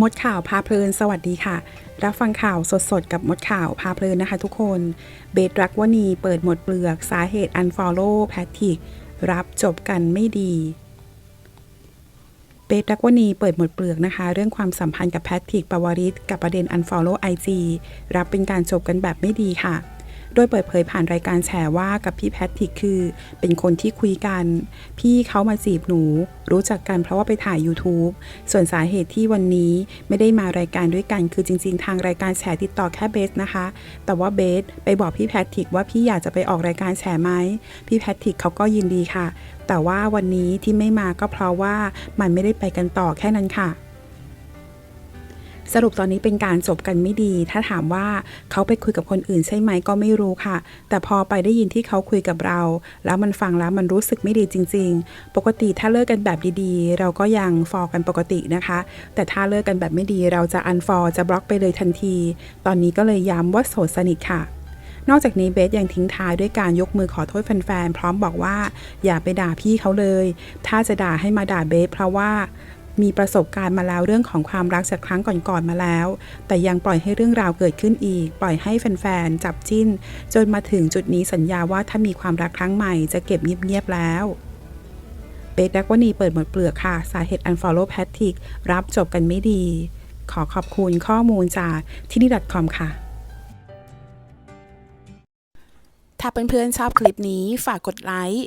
มดข่าวพาเพลินสวัสดีค่ะ รับฟังข่าวสดๆ กับมดข่าวพาเพลินนะคะทุกคน เบสรักวณีเปิดหมดเปลือกสาเหตุ unfollow แพทริก รับจบกันไม่ดีเบสรักวณีเปิดหมดเปลือกนะคะ เรื่องความสัมพันธ์กับแพทริกปวาริศกับประเด็น unfollow IG รับเป็นการจบกันแบบไม่ดีค่ะ โดยเปิดเผยผ่านรายการแฉว่ากับพี่แพทริกคือ เป็นคนที่คุยกัน พี่เขามาจีบหนู รู้จักกันเพราะว่าไปถ่าย YouTube ส่วนสาเหตุที่วันนี้ไม่ได้มารายการด้วยกันคือจริง ๆ ทางรายการแฉติดต่อแค่เบสนะคะ แต่ว่าเบสไปบอกพี่แพทริกว่าพี่อยากจะไปออกรายการแฉไหมพี่แพทริกเขาก็ยินดีค่ะ แต่ว่าวันนี้ที่ไม่มาก็เพราะว่ามันไม่ได้ไปกันต่อแค่นั้นค่ะ สรุปตอนนี้เป็นการจบกันไม่ดี ถ้าถามว่าเขาไปคุยกับคนอื่นใช่ไหมก็ไม่รู้ค่ะ แต่พอไปได้ยินที่เขาคุยกับเรา แล้วมันฟังแล้วมันรู้สึกไม่ดีจริง ๆ ปกติถ้าเลิกกันแบบดีๆ เราก็ยังฟอกันปกตินะคะ แต่ถ้าเลิกกันแบบไม่ดีเราจะอันฟอจะบล็อกไปเลยทันที ตอนนี้ก็เลยย้ำว่าโสดสนิทค่ะนอกจากนี้เบสยังทิ้งท้ายด้วยการยกมือขอโทษแฟนๆ พร้อมบอกว่า อย่าไปด่าพี่เขาเลย ถ้าจะด่าให้มาด่าเบสเพราะว่า มีประสบการณ์มาแล้วเรื่องของความรักจากครั้งก่อนๆมาแล้ว แต่ยังปล่อยให้เรื่องราวเกิดขึ้นอีก ปล่อยให้แฟนๆจับจิ้น จนมาถึงจุดนี้สัญญาว่าถ้ามีความรักครั้งใหม่จะเก็บเงียบๆแล้วเบสดักวนีเปิดหมดเปลือกค่ะ สาเหตุ unfollow p a t r i c รับจบกันไม่ดี ขอขอบคุณข้อมูลจากที่นี่ .com ค่ะ ถ้าเพื่อนๆชอบคลิปนี้ฝากกดไลค์